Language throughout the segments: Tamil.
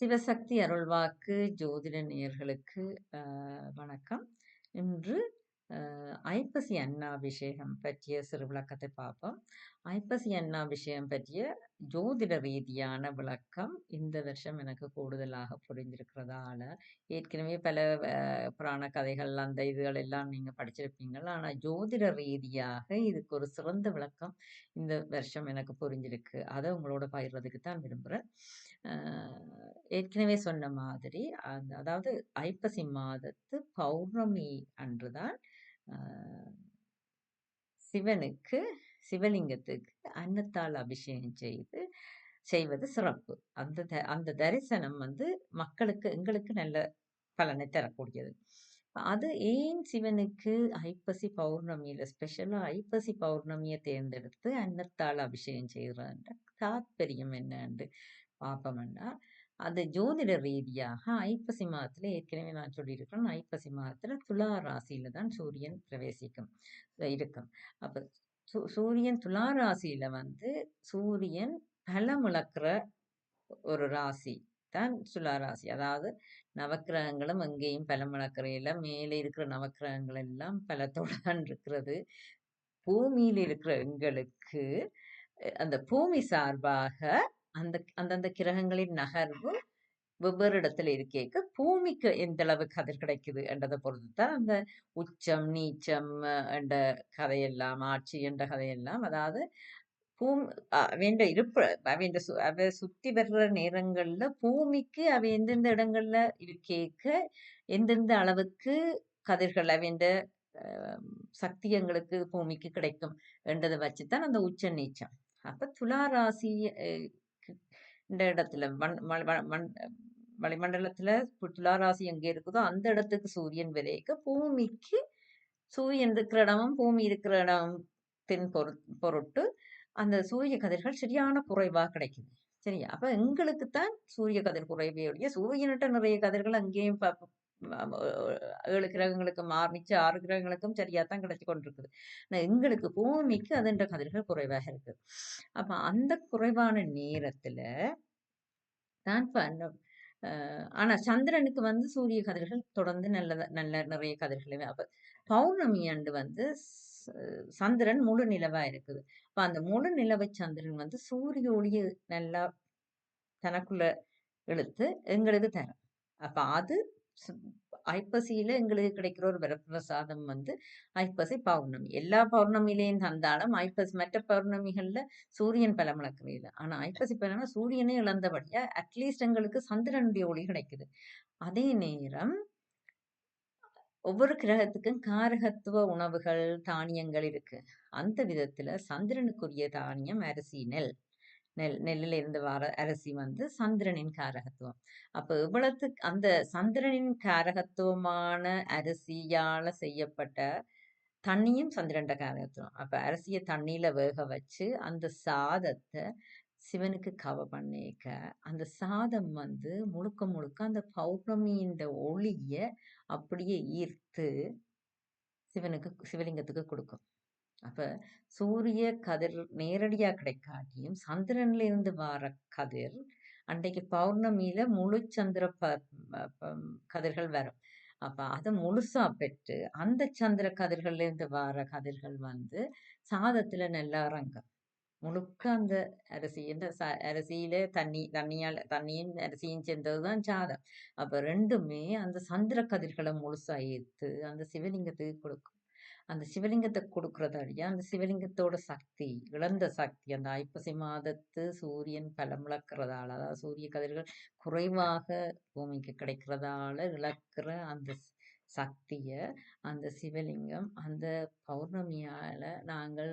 சிவசக்தி அருள்வாக்கு ஜோதிட நேயர்களுக்கு வணக்கம். இன்று ஐப்பசி அன்னாபிஷேகம் பற்றிய சிறு விளக்கத்தை பார்ப்போம். ஐப்பசி அன்னாபிஷேகம் பற்றிய ஜோதிட ரீதியான விளக்கம் இந்த வருஷம் எனக்கு கூடுதலாக புரிஞ்சிருக்கிறதால ஏற்கனவே பல புராண கதைகள் அந்த இதுகள் எல்லாம் நீங்கள் படிச்சிருப்பீங்கள் ஆனால் ஜோதிட ரீதியாக இதுக்கு ஒரு சிறந்த விளக்கம் இந்த வருஷம் எனக்கு புரிஞ்சிருக்கு. அதை உங்களோட பகிர்றதுக்கு தான் விரும்புகிறேன் ஏற்கனவே சொன்ன மாதிரி, அந்த அதாவது ஐப்பசி மாதத்து பௌர்ணமி அன்று தான் சிவனுக்கு சிவலிங்கத்துக்கு அன்னத்தால் அபிஷேகம் செய்து செய்வது சிறப்பு. அந்த த அந்த தரிசனம் வந்து மக்களுக்கு எங்களுக்கு நல்ல பலனை தரக்கூடியது. அது ஏன் சிவனுக்கு ஐப்பசி பௌர்ணமியில் ஸ்பெஷலாக ஐப்பசி பௌர்ணமியை தேர்ந்தெடுத்து அன்னத்தால் அபிஷேகம் செய்கிறான்ற தாத்பரியம் என்னன்னு பார்ப்போம்னா, அது ஜோதிட ரீதியாக ஐப்பசி மாதத்தில் ஏற்கனவே நான் சொல்லியிருக்கிறேன். ஐப்பசி மாதத்தில் துலா ராசியில் தான் சூரியன் பிரவேசிக்கும் இருக்கும். அப்போ சூ சூரியன் துலா ராசியில் வந்து சூரியன் பலம் பலமிழக்கிற ஒரு ராசி தான் துலா ராசி. அதாவது நவக்கிரகங்களும் எங்கேயும் எல்லாம் மேலே இருக்கிற நவக்கிரகங்கள் எல்லாம் பலத்தோட தான் இருக்கிறது. பூமியில் இருக்கிற எங்களுக்கு அந்த பூமி சார்பாக அந்த அந்தந்த கிரகங்களின் நகர்வு வெவ்வேறு இடத்துல இருக்கேக்க பூமிக்கு எந்த அளவு கதிர் கிடைக்குது என்றதை பொறுத்து தான் அந்த உச்சம், நீச்சம் என்ற கதையெல்லாம், ஆட்சி என்ற கதையெல்லாம் அதாவது பூம் அவைண்ட இருப்பு அவைண்ட சு அவ சுற்றி வர்ற நேரங்களில் பூமிக்கு அவ எந்தெந்த இடங்களில் இருக்கேக்க எந்தெந்த அளவுக்கு கதிர்கள் அவைண்ட சக்தி எங்களுக்கு பூமிக்கு கிடைக்கும் என்றதை வச்சு தான் அந்த உச்ச நீச்சம். அப்போ துலா ராசி இந்த இடத்துல மண் ம மண் வளிமண்டலத்துல துளாராசி எங்க இருக்குதோ அந்த இடத்துக்கு சூரியன் விரைக்க பூமிக்கு சூரியன் இருக்கிற இடமும் பூமி இருக்கிற இடத்தின் பொரு பொருட்டு அந்த சூரிய கதிர்கள் சரியான குறைவா கிடைக்குது. சரியா? அப்ப எங்களுக்குத்தான் சூரிய கதிர் குறைவே சூரியனிட்ட நிறைய கதிர்கள் அங்கேயும் ஏழு கிரகங்களுக்கும் ஆ மிச்ச ஆறு கிரகங்களுக்கும் சரியா தான் கிடைச்சு கொண்டிருக்குது. ஆனா எங்களுக்கு பூமிக்கு அதுன்ற கதிர்கள் குறைவாக இருக்கு. அப்ப அந்த குறைவான நேரத்துல தான் இப்போ அந்த ஆனா சந்திரனுக்கு வந்து சூரிய கதிர்கள் தொடர்ந்து நல்ல நல்ல நிறைய கதிர்களே அப்ப பௌர்ணமி ஆண்டு வந்து சந்திரன் முழு நிலவா இருக்குது. அப்ப அந்த முழு நிலவை சந்திரன் வந்து சூரிய ஒளிய நல்லா தனக்குள்ள இழுத்து எங்களுக்கு தரும். அப்ப அது ஐப்பசியில் எங்களுக்கு கிடைக்கிற ஒரு வரப்பிரசாதம் வந்து ஐப்பசி பௌர்ணமி. எல்லா பௌர்ணமியிலையும் தந்தாலும் ஐப்பசி மற்ற பௌர்ணமிகளில் சூரியன் பலமிழக்கவே இல்ல. ஆனால் ஐப்பசி பலனா சூரியனே இழந்தபடியாக அட்லீஸ்ட் எங்களுக்கு சந்திரனுடைய ஒளி கிடைக்குது. அதே நேரம் ஒவ்வொரு கிரகத்துக்கும் காரகத்துவ உணவுகள், தானியங்கள் இருக்கு. அந்த விதத்துல சந்திரனுக்குரிய தானியம் அரிசி, நெல். நெல் நெல்லில் இருந்து வர அரிசி வந்து சந்திரனின் காரகத்துவம். அப்போ இவ்வளத்துக்கு அந்த சந்திரனின் காரகத்துவமான அரிசியால் செய்யப்பட்ட தண்ணியும் சந்திரன்ட காரகத்துவம். அப்போ அரிசியை தண்ணியில் வேக வச்சு அந்த சாதத்தை சிவனுக்கு கவ பண்ணிக்க அந்த சாதம் வந்து முழுக்க முழுக்க அந்த பௌர்ணமியின் ஒளியை அப்படியே ஈர்த்து சிவனுக்கு சிவலிங்கத்துக்கு கொடுக்கும் அப்போ சூரிய கதிர் நேரடியாக கிடைக்காட்டியும் சந்திரன்லேருந்து வார கதிர் அன்றைக்கு பௌர்ணமியில் முழு சந்திர ப ப கதிர்கள் வரும். அப்போ அதை முழுசாக பெற்று அந்த சந்திர கதிர்கள்லேருந்து வர வார கதிர்கள் வந்து சாதத்தில் நல்லா இறங்கும். முழுக்க அந்த அரிசி இந்த ச அரிசியில் தண்ணி தண்ணியால் தண்ணியும் அரிசியும் சேர்ந்தது தான் சாதம். அப்போ ரெண்டுமே அந்த சந்திர கதிர்களை முழுசாக ஏற்று அந்த சிவலிங்கத்துக்கு கொடுக்கும். அந்த சிவலிங்கத்தை கொடுக்கிறதாலயா அந்த சிவலிங்கத்தோட சக்தி, இழந்த சக்தி அந்த ஐப்பசி மாதத்து சூரியன் பலம் இழக்கிறதால அதாவது சூரிய கதிர்கள் குறைவாக பூமிக்கு கிடைக்கிறதால இழக்கிற அந்த சக்தியை அந்த சிவலிங்கம் அந்த பௌர்ணமியால நாங்கள்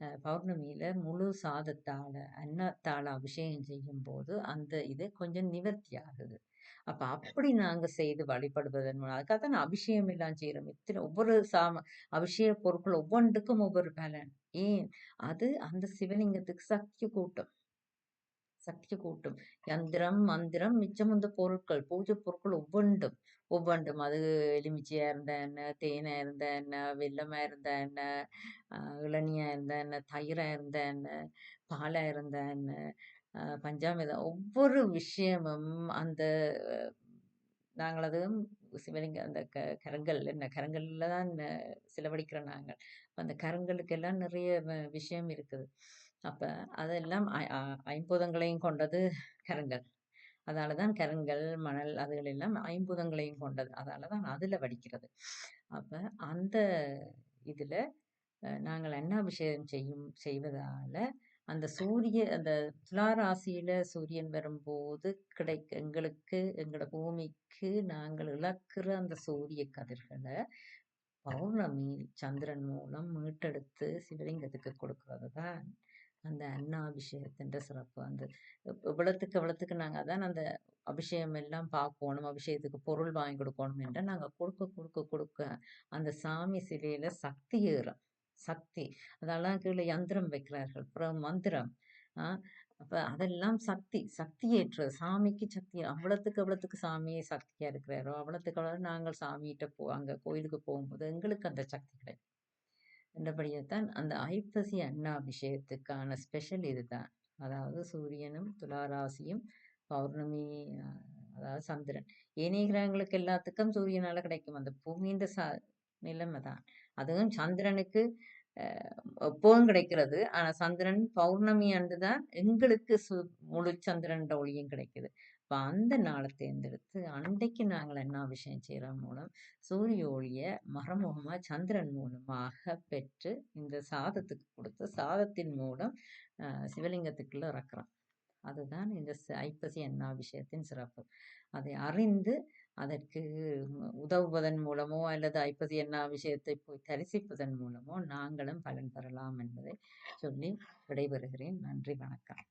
பௌர்ணமியில் பௌர்ணமியில முழு சாதத்தால, அன்னத்தால அபிஷேகம் செய்யும்போது அந்த இது கொஞ்சம் நிவர்த்தி ஆகுது. அப்ப அப்படி நாங்க செய்து வழிபடுவதன் மூலம் அதுக்காக தான் அபிஷேகம் எல்லாம் செய்யறோம் இத்தனை ஒவ்வொரு சாம அபிஷேக பொருட்கள் ஒவ்வொன்றுக்கும் ஒவ்வொரு பலன். ஏன்? அது அந்த சிவலிங்கத்துக்கு சக்தி கூட்டம் சக்தி கூட்டும். யந்திரம், மந்திரம் மிச்சம் இந்த பொருட்கள், பூஜை பொருட்கள் ஒவ்வொன்றும் ஒவ்வொன்றும் அது எலுமிச்சையா இருந்தா என்ன, தேனா இருந்தா என்ன, வெல்லமா இருந்தா என்ன, இளநியா இருந்தா என்ன, தயிரா இருந்தா என்ன, பாலா இருந்தா என்ன, பஞ்சாமிர்தம் ஒவ்வொரு விஷயமும் அந்த நாங்கள் அதுவும் சிவலிங்க அந்த க கரங்கள் என்ன கரங்களில் தான் ந செலவழிக்கிறோம் நாங்கள். அந்த கரங்களுக்கெல்லாம் நிறைய விஷயம் இருக்குது. அப்போ அதெல்லாம் ஐம்பூதங்களையும் கொண்டது கரங்கள். அதால தான் கரங்கள் மணல் அதுகள் எல்லாம் ஐம்பூதங்களையும் கொண்டது. அதால தான் அதில் வடிக்கிறது. அப்போ அந்த இதில் நாங்கள் அன்னாபிஷேகம் செய்யும் செய்வதால, அந்த சூரிய அந்த துலா ராசியில சூரியன் வரும்போது கிடைக்க எங்களுக்கு எங்களோட பூமிக்கு நாங்கள் இழக்கிற அந்த சூரிய கதிர்களை பௌர்ணமி சந்திரன் மூலம் மீட்டெடுத்து சிவலிங்கத்துக்கு கொடுக்கறது தான் அந்த அன்னாபிஷேகத்தின்ற சிறப்பு. அந்த எவ் எவ்வளத்துக்கு எவ்வளத்துக்கு தான் அதான் அந்த அபிஷேகம் எல்லாம் பார்க்கணும் அபிஷேகத்துக்கு பொருள் வாங்கி கொடுக்கணும் என்று நாங்கள் கொடுக்க கொடுக்க கொடுக்க அந்த சாமி சிலையில சக்தி ஏறும். சக்தி. அதெல்லாம் கீழே யந்திரம் வைக்கிறார்கள். அப்புறம் மந்திரம். ஆ அதெல்லாம் சக்தி. சக்தி ஏற்றுறது. சாமிக்கு சக்தி அவ்வளத்துக்கு அவ்வளோத்துக்கு சாமி சக்தியாக இருக்கிறாரோ, அவ்வளோத்துக்கு அவ்வளோ நாங்கள் சாமிகிட்ட போ அங்கே கோயிலுக்கு போகும்போது எங்களுக்கு அந்த சக்தி கிடைக்கும். தான் அந்த ஐப்பசி அண்ணாபிஷேகத்துக்கான ஸ்பெஷல் இதுதான். அதாவது சூரியனும், துளாராசியும் பௌர்ணமி அதாவது சந்திரன். ஏனைய கிரகங்களுக்கு எல்லாத்துக்கும் சூரியனால் கிடைக்கும். அந்த பூமின்ற ச நிலைமை தான். அதுவும் சந்திரனுக்கு எப்போதும் கிடைக்கிறது. ஆனால் சந்திரன் பௌர்ணமி அன்று தான் எங்களுக்கு சு முழு சந்திரன்ட ஒளியும் கிடைக்குது. இப்போ அந்த நாளை தேர்ந்தெடுத்து, அன்றைக்கு நாங்கள் என்ன விஷயம் செய்றது மூலம், சூரிய ஒளியை மறைமுகமா சந்திரன் மூலமாக பெற்று, இந்த சாதத்துக்கு கொடுத்து, சாதத்தின் மூலம் சிவலிங்கத்துக்குள்ளே இறக்குறோம். அதுதான் இந்த ஐப்பசி ஐப்பசி அன்னாபிஷேகத்தின் சிறப்பு. அதை அறிந்து, அதற்கு உதவுவதன் மூலமோ, அல்லது ஐப்பசி அன்னாபிஷேகத்தை போய் தரிசிப்பதன் மூலமோ, நாங்களும் பலன் பெறலாம் என்பதை சொல்லி விடைபெறுகிறேன். நன்றி, வணக்கம்.